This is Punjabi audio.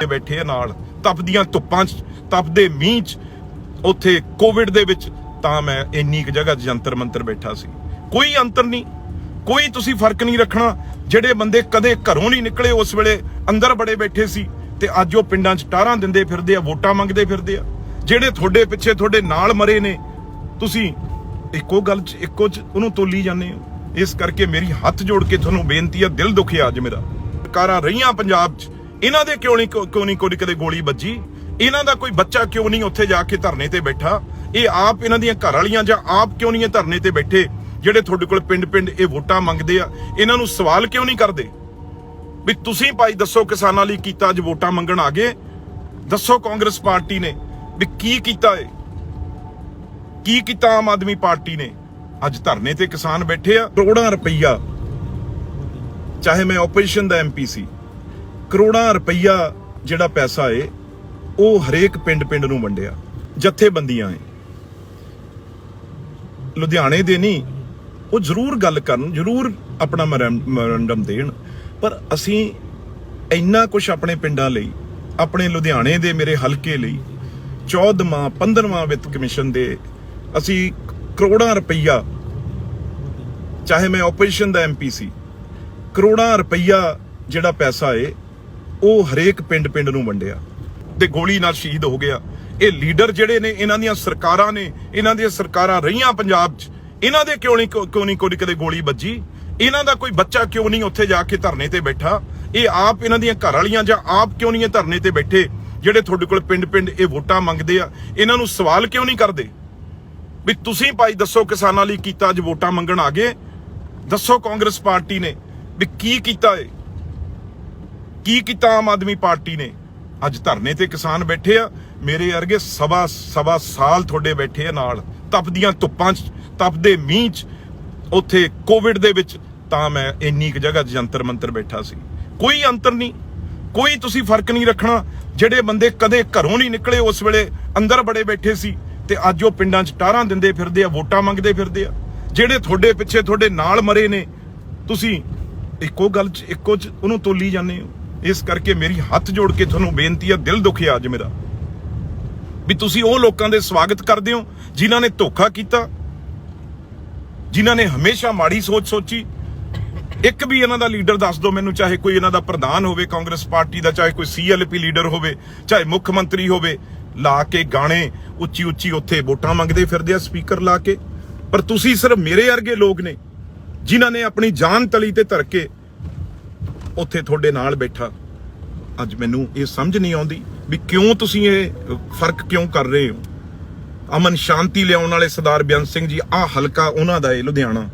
ਤੇ ਬੈਠੇ ਆ ਨਾਲ। ਤਪਦੀਆਂ ਧੁੱਪਾਂ 'ਚ, ਤਪਦੇ ਮੀਂਹ 'ਚ। ਉੱਥੇ ਕੋਵਿਡ ਦੇ ਵਿੱਚ ਤਾਂ ਮੈਂ ਇੰਨੀ ਕੁ ਜਗ੍ਹਾ ਜੰਤਰ ਮੰਤਰ ਬੈਠਾ ਸੀ। ਕੋਈ ਅੰਤਰ ਨਹੀਂ। ਕੋਈ ਤੁਸੀਂ ਫ਼ਰਕ ਨਹੀਂ ਰੱਖਣਾ। ਜਿਹੜੇ ਬੰਦੇ ਕਦੇ ਘਰੋਂ ਨਹੀਂ ਨਿਕਲੇ ਉਸ ਵੇਲੇ, ਅੰਦਰ ਬੜੇ ਬੈਠੇ ਸੀ ਤੇ ਅੱਜ ਉਹ ਪਿੰਡਾਂ 'ਚ ਟਾਰਾਂ ਦਿੰਦੇ ਫਿਰਦੇ ਆ, ਵੋਟਾਂ ਮੰਗਦੇ ਫਿਰਦੇ ਆ। ਜਿਹੜੇ ਤੁਹਾਡੇ ਪਿੱਛੇ ਤੁਹਾਡੇ ਨਾਲ ਮਰੇ ਨੇ, ਤੁਸੀਂ ਇੱਕੋ ਗੱਲ 'ਚ, ਇੱਕੋ 'ਚ ਉਹਨੂੰ ਤੋਲੀ ਜਾਂਦੇ ਹੋ। ਇਸ ਕਰਕੇ ਮੇਰੀ ਹੱਥ ਜੋੜ ਕੇ ਤੁਹਾਨੂੰ ਬੇਨਤੀ ਆ, ਦਿਲ ਦੁਖਿਆ ਅੱਜ ਮੇਰਾ। ਸਰਕਾਰਾਂ ਰਹੀਆਂ ਪੰਜਾਬ 'ਚ। ਇਹਨਾਂ ਦੇ ਕਿਉਂ ਨਹੀਂ ਕਿਉਂ ਨਹੀਂ ਕੋਈ ਕਦੇ ਗੋਲੀ ਵੱਜੀ? ਇਹਨਾਂ ਦਾ ਕੋਈ ਬੱਚਾ ਕਿਉਂ ਨਹੀਂ ਉੱਥੇ ਜਾ ਕੇ ਧਰਨੇ ਤੇ ਬੈਠਾ? ਇਹ ਆਪ ਇਹਨਾਂ ਦੀਆਂ ਘਰ ਵਾਲੀਆਂ ਜਾਂ ਆਪ ਕਿਉਂ ਨਹੀਂ ਇਹ ਧਰਨੇ ਤੇ ਬੈਠੇ? ਜਿਹੜੇ ਤੁਹਾਡੇ ਕੋਲ ਪਿੰਡ-ਪਿੰਡ ਇਹ ਵੋਟਾਂ ਮੰਗਦੇ ਆ, ਇਹਨਾਂ ਨੂੰ ਸਵਾਲ ਕਿਉਂ ਨਹੀਂ ਕਰਦੇ? ਵੀ ਤੁਸੀਂ ਭਾਈ ਦੱਸੋ ਕਿਸਾਨਾਂ ਲਈ ਕੀਤਾ ਅੱਜ ਵੋਟਾਂ ਮੰਗਣ ਆ ਗਏ? ਦੱਸੋ ਕਾਂਗਰਸ ਪਾਰਟੀ ਨੇ ਵੀ ਕੀ ਕੀਤਾ ਏ ਕੀ ਕੀਤਾ ਆਮ ਆਦਮੀ ਪਾਰਟੀ ਨੇ? ਅੱਜ ਧਰਨੇ ਤੇ ਕਿਸਾਨ ਬੈਠੇ ਆ, ਕਰੋੜਾਂ ਰੁਪਈਆ। ਚਾਹੇ ਮੈਂ ਆਪੋਜੀਸ਼ਨ ਦਾ ਐਮਪੀ ਸੀ। ਕਰੋੜਾਂ ਰੁਪਈਆ ਜਿਹੜਾ ਪੈਸਾ ਏ, ਉਹ ਹਰੇਕ ਪਿੰਡ-ਪਿੰਡ ਨੂੰ ਵੰਡਿਆ, ਜਥੇਬੰਦੀਆਂ ਏ। ਲੁਧਿਆਣੇ ਦੇ ਨਹੀਂ, ਉਹ ਜ਼ਰੂਰ ਗੱਲ ਕਰਨ, ਜ਼ਰੂਰ ਆਪਣਾ ਮੈਮੋਰੰਡਮ ਦੇਣ। ਪਰ ਅਸੀਂ ਇੰਨਾ ਕੁਝ ਆਪਣੇ ਪਿੰਡਾਂ ਲਈ, ਆਪਣੇ ਲੁਧਿਆਣੇ ਦੇ ਮੇਰੇ ਹਲਕੇ ਲਈ 14ਵਾਂ 15ਵਾਂ ਵਿੱਤ ਕਮਿਸ਼ਨ ਦੇ ਅਸੀਂ ਕਰੋੜਾਂ ਰੁਪਈਆ, ਚਾਹੇ ਮੈਂ ਆਪੋਜੀਸ਼ਨ ਦਾ ਐਮਪੀ ਸੀ, ਕਰੋੜਾਂ ਰੁਪਈਆ ਜਿਹੜਾ ਪੈਸਾ ਏ ਉਹ ਹਰੇਕ ਪਿੰਡ-ਪਿੰਡ ਨੂੰ ਵੰਡਿਆ ਤੇ ਗੋਲੀ ਨਾਲ ਸ਼ਹੀਦ ਹੋ ਗਿਆ। ਇਹ ਲੀਡਰ ਜਿਹੜੇ ਨੇ, ਇਹਨਾਂ ਦੀਆਂ ਸਰਕਾਰਾਂ ਨੇ, ਇਹਨਾਂ ਦੀਆਂ ਸਰਕਾਰਾਂ ਰਹੀਆਂ ਪੰਜਾਬ 'ਚ, ਇਹਨਾਂ ਦੇ ਕਿਉਂ ਨਹੀਂ ਕਿਉਂ ਨਹੀਂ ਕੋਈ ਕਦੇ ਗੋਲੀ ਵੱਜੀ? ਇਹਨਾਂ ਦਾ ਕੋਈ ਬੱਚਾ ਕਿਉਂ ਨਹੀਂ ਉੱਥੇ ਜਾ ਕੇ ਧਰਨੇ ਤੇ ਬੈਠਾ? ਇਹ ਆਪ ਇਹਨਾਂ ਦੀਆਂ ਘਰ ਵਾਲੀਆਂ ਜਾਂ ਆਪ ਕਿਉਂ ਨਹੀਂ ਇਹ ਧਰਨੇ ਤੇ ਬੈਠੇ? ਜਿਹੜੇ ਤੁਹਾਡੇ ਕੋਲ ਪਿੰਡ-ਪਿੰਡ ਇਹ ਵੋਟਾਂ ਮੰਗਦੇ ਆ, ਇਹਨਾਂ ਨੂੰ ਸਵਾਲ ਕਿਉਂ ਨਹੀਂ ਕਰਦੇ? ਵੀ ਤੁਸੀਂ ਭਾਈ ਦੱਸੋ ਕਿਸਾਨਾਂ ਲਈ ਕੀਤਾ ਅੱਜ ਵੋਟਾਂ ਮੰਗਣ ਆ ਗਏ? ਦੱਸੋ ਕਾਂਗਰਸ ਪਾਰਟੀ ਨੇ ਵੀ ਕੀ ਕੀਤਾ ਏ ਕੀ ਕੀਤਾ ਆਮ ਆਦਮੀ ਪਾਰਟੀ ਨੇ? ਅੱਜ ਧਰਨੇ ਤੇ ਕਿਸਾਨ ਬੈਠੇ ਆ। ਮੇਰੇ ਵਰਗੇ ਸਵਾ ਸਵਾ ਸਾਲ ਤੁਹਾਡੇ ਬੈਠੇ ਆ ਨਾਲ। ਤਪਦੀਆਂ ਧੁੱਪਾਂ 'ਚ, ਤਪਦੇ ਮੀਂਹ 'ਚ। ਉੱਥੇ ਕੋਵਿਡ ਦੇ ਵਿੱਚ ਤਾਂ ਮੈਂ ਇੰਨੀ ਕੁ ਜਗ੍ਹਾ 'ਚ ਜੰਤਰ ਮੰਤਰ ਬੈਠਾ ਸੀ। ਕੋਈ ਅੰਤਰ ਨਹੀਂ। ਕੋਈ ਤੁਸੀਂ ਫ਼ਰਕ ਨਹੀਂ ਰੱਖਣਾ। ਜਿਹੜੇ ਬੰਦੇ ਕਦੇ ਘਰੋਂ ਨਹੀਂ ਨਿਕਲੇ ਉਸ ਵੇਲੇ ਅੰਦਰ ਬੜੇ ਬੈਠੇ ਸੀ ਤੇ ਅੱਜ ਉਹ ਪਿੰਡਾਂ 'ਚ ਟਾਰਾਂ ਦਿੰਦੇ ਫਿਰਦੇ ਆ, ਵੋਟਾਂ ਮੰਗਦੇ ਫਿਰਦੇ ਆ। ਜਿਹੜੇ ਤੁਹਾਡੇ ਪਿੱਛੇ ਤੁਹਾਡੇ ਨਾਲ ਮਰੇ ਨੇ, ਤੁਸੀਂ ਇੱਕੋ ਗੱਲ 'ਚ, ਇੱਕੋ 'ਚ ਉਹਨੂੰ ਤੋਲੀ ਜਾਂਦੇ ਹੋ। ਇਸ ਕਰਕੇ ਮੇਰੀ ਹੱਥ ਜੋੜ ਕੇ ਤੁਹਾਨੂੰ ਬੇਨਤੀ ਆ ਦਿਲ ਦੁਖਿਆ ਅੱਜ ਮੇਰਾ। ਵੀ ਤੁਸੀਂ ਉਹ ਲੋਕਾਂ ਦੇ ਸਵਾਗਤ ਕਰਦੇ ਹੋ, ਜਿਨ੍ਹਾਂ ਨੇ ਧੋਖਾ ਕੀਤਾ, ਜਿਨ੍ਹਾਂ ਨੇ ਹਮੇਸ਼ਾ ਮਾੜੀ ਸੋਚ ਸੋਚੀ। ਇੱਕ ਵੀ ਇਹਨਾਂ ਦਾ ਲੀਡਰ ਦੱਸ ਦਿਓ ਮੈਨੂੰ, ਚਾਹੇ ਕੋਈ ਇਹਨਾਂ ਦਾ ਪ੍ਰਧਾਨ ਹੋਵੇ, ਕਾਂਗਰਸ ਪਾਰਟੀ ਦਾ, ਚਾਹੇ ਕੋਈ ਸੀਐਲਪੀ ਲੀਡਰ ਹੋਵੇ, ਚਾਹੇ ਮੁੱਖ ਮੰਤਰੀ ਹੋਵੇ, ਲਾ ਕੇ ਗਾਣੇ ਉੱਚੀ ਉੱਚੀ ਉੱਥੇ ਵੋਟਾਂ ਮੰਗਦੇ ਫਿਰਦੇ ਆ, ਸਪੀਕਰ ਲਾ ਕੇ। ਪਰ ਤੁਸੀਂ ਸਿਰਫ ਮੇਰੇ ਵਰਗੇ ਲੋਕ ਨੇ, ਜਿਨ੍ਹਾਂ ਨੇ ਆਪਣੀ ਜਾਨ ਤਲੀ ਤੇ ਧਰ ਕੇ ਉੱਥੇ ਤੁਹਾਡੇ ਨਾਲ ਬੈਠਾ। ਅੱਜ ਮੈਨੂੰ ਇਹ ਸਮਝ ਨਹੀਂ ਆਉਂਦੀ ਵੀ ਕਿਉਂ ਤੁਸੀਂ ਇਹ ਫ਼ਰਕ ਕਿਉਂ ਕਰ ਰਹੇ ਹੋ? ਅਮਨ ਸ਼ਾਂਤੀ ਲਿਆਉਣ ਵਾਲੇ ਸਰਦਾਰ ਬਿਆਨ ਸਿੰਘ ਜੀ, ਆਹ ਹਲਕਾ ਉਹਨਾਂ ਦਾ ਏ, ਲੁਧਿਆਣਾ।